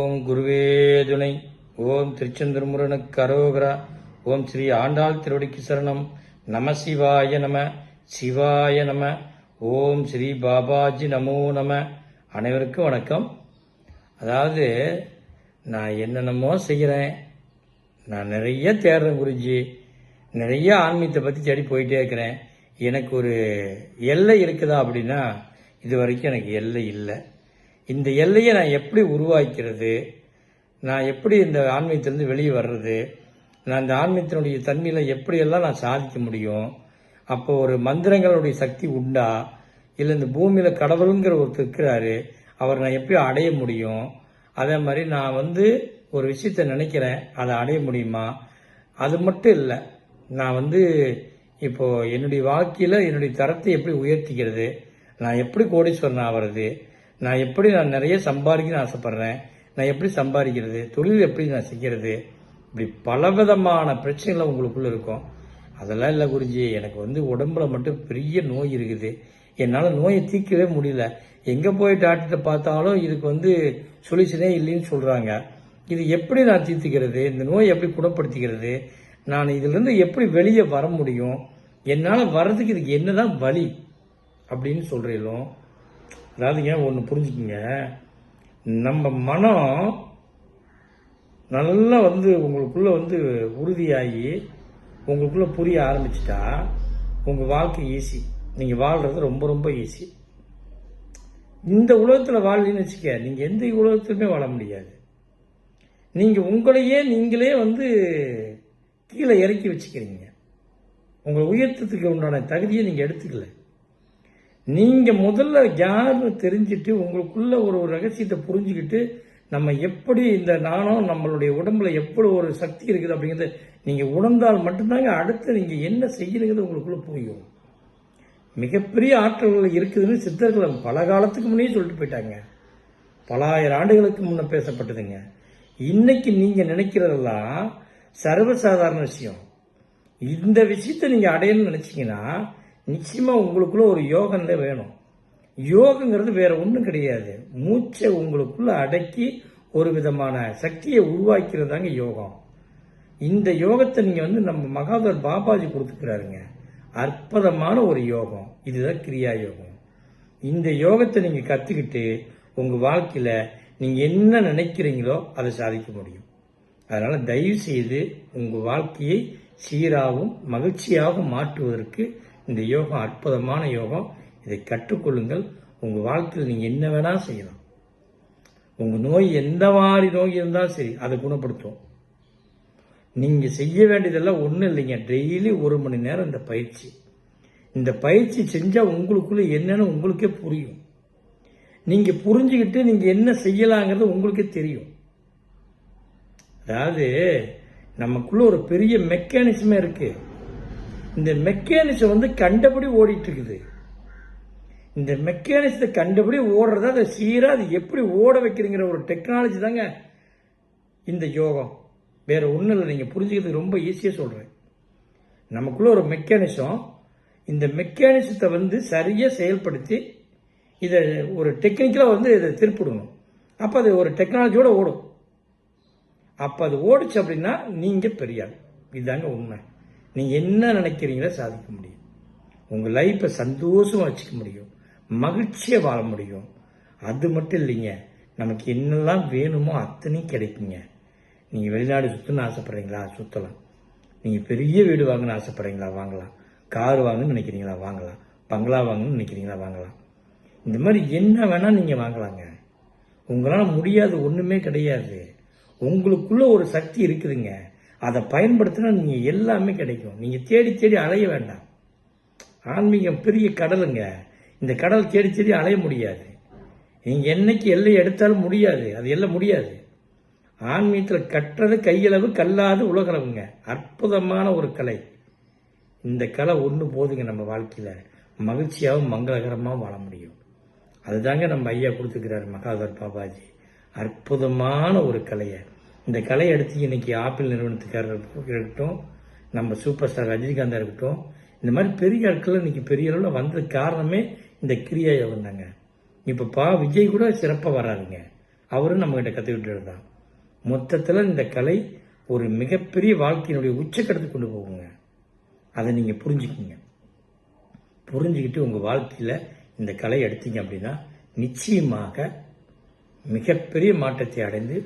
ஓம் குருவே துணை ஓம் திருச்செந்தூர்முருகனுக்கு அரோகரா. ஓம் ஸ்ரீ ஆண்டாள் திருவடிக்கு சரணம். நம சிவாய நம. சிவாய நம. ஓம் ஸ்ரீ பாபாஜி நமோ நம. அனைவருக்கும் வணக்கம். அதாவது நான் என்னென்னமோ செய்கிறேன் நான் நிறைய தேடுறேன் குருஜி. நிறைய ஆன்மீகத்தை பற்றி தேடி போயிட்டே இருக்கிறேன். எனக்கு ஒரு எல்லை இருக்குதா அப்படின்னா இது வரைக்கும் எனக்கு எல்லை இல்லை. இந்த எல்லையை நான் எப்படி உருவாக்கிறது? நான் எப்படி இந்த ஆன்மீகத்திலேருந்து வெளியே வர்றது? நான் இந்த ஆன்மீகத்தினுடைய தன்மையில் எப்படியெல்லாம் நான் சாதிக்க முடியும்? அப்போ ஒரு மந்திரங்களுடைய சக்தி உண்டா? இல்லை இந்த பூமியில் கடவுளுங்கிற ஒருத்தர் இருக்கிறாரு அவர் நான் எப்படி அடைய முடியும்? அதே மாதிரி நான் வந்து ஒரு விஷயத்த நினைக்கிறேன் அதை அடைய முடியுமா? அது மட்டும் இல்லை நான் வந்து இப்போ என்னுடைய வாழ்க்கையில் என்னுடைய தரத்தை எப்படி உயர்த்திக்கிறது? நான் எப்படி கோடீஸ்வரன் ஆகிறது நான் எப்படி நான் நிறைய சம்பாதிக்கணும்னு ஆசைப்பட்றேன்? நான் எப்படி சம்பாதிக்கிறது? தொழில் எப்படி நான் செய்கிறது? இப்படி பலவிதமான பிரச்சனைகள் உங்களுக்குள்ளே இருக்கும். அதெல்லாம் இல்லை குருஜி. எனக்கு வந்து உடம்புல மட்டும் பெரிய நோய் இருக்குது. என்னால் நோயை தீர்க்கவே முடியல. எங்கே போய் டாக்டர்கிட்ட பார்த்தாலும் இதுக்கு வந்து சொல்யூஷனே இல்லைன்னு சொல்கிறாங்க இது எப்படி நான் தீர்த்துக்கிறது? இந்த நோயை எப்படி குணப்படுத்திக்கிறது? நான் இதிலிருந்து எப்படி வெளியே வர முடியும்? என்னால் வர்றதுக்கு இதுக்கு என்ன தான் வழி? அப்படின்னு சொல்கிறீங்களோ அதாவதுங்க ஒன்று புரிஞ்சுக்குங்க? நம்ம மனம் நல்லா வந்து உங்களுக்குள்ளே வந்து உறுதியாகி உங்களுக்குள்ளே புரிய ஆரம்பிச்சிட்டா உங்கள் வாழ்க்கை ஈஸி நீங்கள் வாழ்கிறது ரொம்ப ரொம்ப ஈஸி இந்த உலகத்தில் வாழ்லின்னு வச்சுக்க நீங்கள் எந்த உலகத்துலையுமே வாழ முடியாது. நீங்கள் உங்களையே நீங்களே வந்து கீழே இறக்கி வச்சுக்கிறீங்க. உங்களை உயர்த்தத்துக்கு உண்டான தகுதியை நீங்கள் எடுத்துக்கல. நீங்கள் முதல்ல யாருன்னு தெரிஞ்சுட்டு உங்களுக்குள்ள ஒரு ஒரு ரகசியத்தை புரிஞ்சுக்கிட்டு நம்ம எப்படி இந்த நாணம் நம்மளுடைய உடம்புல எப்படி ஒரு சக்தி இருக்குது அப்படிங்கிறத நீங்கள் உணர்ந்தால் மட்டும்தாங்க அடுத்து நீங்கள் என்ன செய்யணுங்கிறது உங்களுக்குள்ளே புரியும். மிகப்பெரிய ஆற்றல்கள் இருக்குதுன்னு சித்தர்கள் பல காலத்துக்கு முன்னே சொல்லிட்டு போயிட்டாங்க. பல ஆயிரம் ஆண்டுகளுக்கு முன்னே பேசப்பட்டதுங்க. இன்னைக்கு நீங்கள் நினைக்கிறதெல்லாம் சர்வசாதாரண விஷயம். இந்த விஷயத்தை நீங்கள் அடையணும்னு நினச்சிங்கன்னா நிச்சயமாக உங்களுக்குள்ள ஒரு யோகம் தான் வேணும். யோகங்கிறது வேற ஒன்றும் கிடையாது. மூச்சை உங்களுக்குள்ள அடக்கி ஒரு விதமான சக்தியை உருவாக்கிறதாங்க யோகம். இந்த யோகத்தை நீங்கள் வந்து நம்ம மகாதர் பாபாஜி கொடுத்துக்கிறாருங்க. அற்புதமான ஒரு யோகம். இதுதான் கிரியா யோகம். இந்த யோகத்தை நீங்கள் கற்றுக்கிட்டு உங்கள் வாழ்க்கையில் நீங்கள் என்ன நினைக்கிறீங்களோ அதை சாதிக்க முடியும். அதனால் தயவு செய்து உங்கள் வாழ்க்கையை சீராகவும் மகிழ்ச்சியாகவும் மாற்றுவதற்கு இந்த யோகம் அற்புதமான யோகம். இதை கற்றுக்கொள்ளுங்கள். உங்கள் வாழ்க்கையில் நீங்கள் என்ன வேணால் செய்யலாம். உங்கள் நோய் எந்த மாதிரி நோய் இருந்தாலும் சரி அதை குணப்படுத்தும் நீங்கள் செய்ய வேண்டியதெல்லாம் ஒன்றும் இல்லைங்க. டெய்லி ஒரு மணி நேரம் இந்த பயிற்சி. இந்த பயிற்சி செஞ்சால் உங்களுக்குள்ளே என்னன்னு உங்களுக்கே புரியும். நீங்கள் புரிஞ்சுக்கிட்டு நீங்கள் என்ன செய்யலாங்கிறது உங்களுக்கே தெரியும். அதாவது நமக்குள்ளே ஒரு பெரிய மெக்கானிசமே இருக்குது இந்த மெக்கானிசம் வந்து கண்டபடி ஓடிட்டு இருக்குது இந்த மெக்கானிசத்தை கண்டபடி ஓடுறத அதை சீராக அது எப்படி ஓட வைக்கிறீங்கிற ஒரு டெக்னாலஜி தாங்க இந்த யோகம். வேறு ஒன்றும் இல்லை நீங்கள் புரிஞ்சுக்கிறதுக்கு ரொம்ப ஈஸியாக சொல்கிறேன் நமக்குள்ள ஒரு மெக்கானிசம் இந்த மெக்கானிசத்தை வந்து சரியாக செயல்படுத்தி இதை ஒரு டெக்னிக்கலாக வந்து இதை திருப்பிடணும். அப்போ அது ஒரு டெக்னாலஜியோடு ஓடும். அப்போ அது ஓடுச்சு அப்படின்னா நீங்கள் பெரியாள் இதுதாங்க உண்மை. நீங்கள் என்ன நினைக்கிறீங்களோ சாதிக்க முடியும். உங்கள் லைஃப்பை சந்தோஷமாக வச்சுக்க முடியும். மகிழ்ச்சியாக வாழ முடியும். அது மட்டும் இல்லைங்க. நமக்கு என்னெல்லாம் வேணுமோ அத்தனையும் கிடைக்குங்க. நீங்கள் வெளிநாடு சுற்றணும்னு ஆசைப்பட்றீங்களா? சுற்றலாம் நீங்கள் பெரிய வீடு வாங்கணும்னு ஆசைப்பட்றீங்களா? வாங்கலாம். கார் வாங்கணும்னு நினைக்கிறீங்களா? வாங்கலாம். பங்களா வாங்கணும்னு நினைக்கிறீங்களா? வாங்கலாம். இந்த மாதிரி என்ன வேணால் நீங்கள் வாங்கலாங்க. உங்களால் முடியாது ஒன்றுமே கிடையாது. உங்களுக்குள்ளே ஒரு சக்தி இருக்குதுங்க. அதை பயன்படுத்தினா நீங்கள் எல்லாமே கிடைக்கும். நீங்கள் தேடி தேடி அலைய வேண்டாம். ஆன்மீகம் பெரிய கடலுங்க. இந்த கடல் தேடி தேடி அலைய முடியாது. நீங்கள் என்னைக்கு எல்லை எடுத்தாலும் முடியாது. அது எல்லாம் முடியாது. ஆன்மீகத்தில் கட்டுறது கையளவு கல்லாது உலகளவுங்க அற்புதமான ஒரு கலை. இந்த கலை ஒன்று போதுங்க நம்ம வாழ்க்கையில். மகிழ்ச்சியாகவும் மங்களகரமாகவும் வாழ முடியும். அதுதாங்க நம்ம ஐயா கொடுத்துக்கிறாரு மகாதர் பாபாஜி. அற்புதமான ஒரு கலையை. இந்த கலையை எடுத்து இன்னைக்கு ஆப்பிள் நிறுவனத்துக்காரர் இருக்கட்டும் நம்ம சூப்பர் ஸ்டார் ரஜினிகாந்தாக இருக்கட்டும் இந்த மாதிரி பெரிய ஆட்கள் இன்னைக்கு பெரிய அளவில் வந்தது காரணமே இந்த கிரியா யோகம் தாங்க இப்போ பா விஜய் கூட சிறப்பாக வராருங்க. அவரும் நம்மகிட்ட கற்றுக்கிட்டு தான் மொத்தத்தில் இந்த கலை ஒரு மிகப்பெரிய வாழ்க்கையினுடைய உச்சக்கட்டத்துக்கு கொண்டு போகுங்க. அதை நீங்கள் புரிஞ்சுக்கிங்க. புரிஞ்சுக்கிட்டு உங்கள் வாழ்க்கையில் இந்த கலை எடுத்தீங்க அப்படின்னா நிச்சயமாக மிகப்பெரிய மாற்றத்தை அடைந்து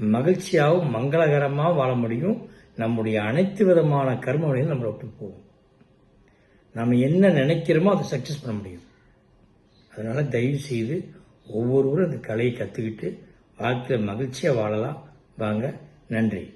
மகிழ்ச்சியாகவும் மங்களகரமாக வாழ முடியும். நம்முடைய அனைத்து விதமான கர்மங்களையும் நம்மளை விட்டு போகும். நம்ம என்ன நினைக்கிறோமோ அதை சக்ஸஸ் பண்ண முடியும். அதனால் தயவு செய்து ஒவ்வொருவரும் அந்த கலையை கற்றுக்கிட்டு வாழ்க்கையில் மகிழ்ச்சியாக வாழலாம். வாங்க நன்றி.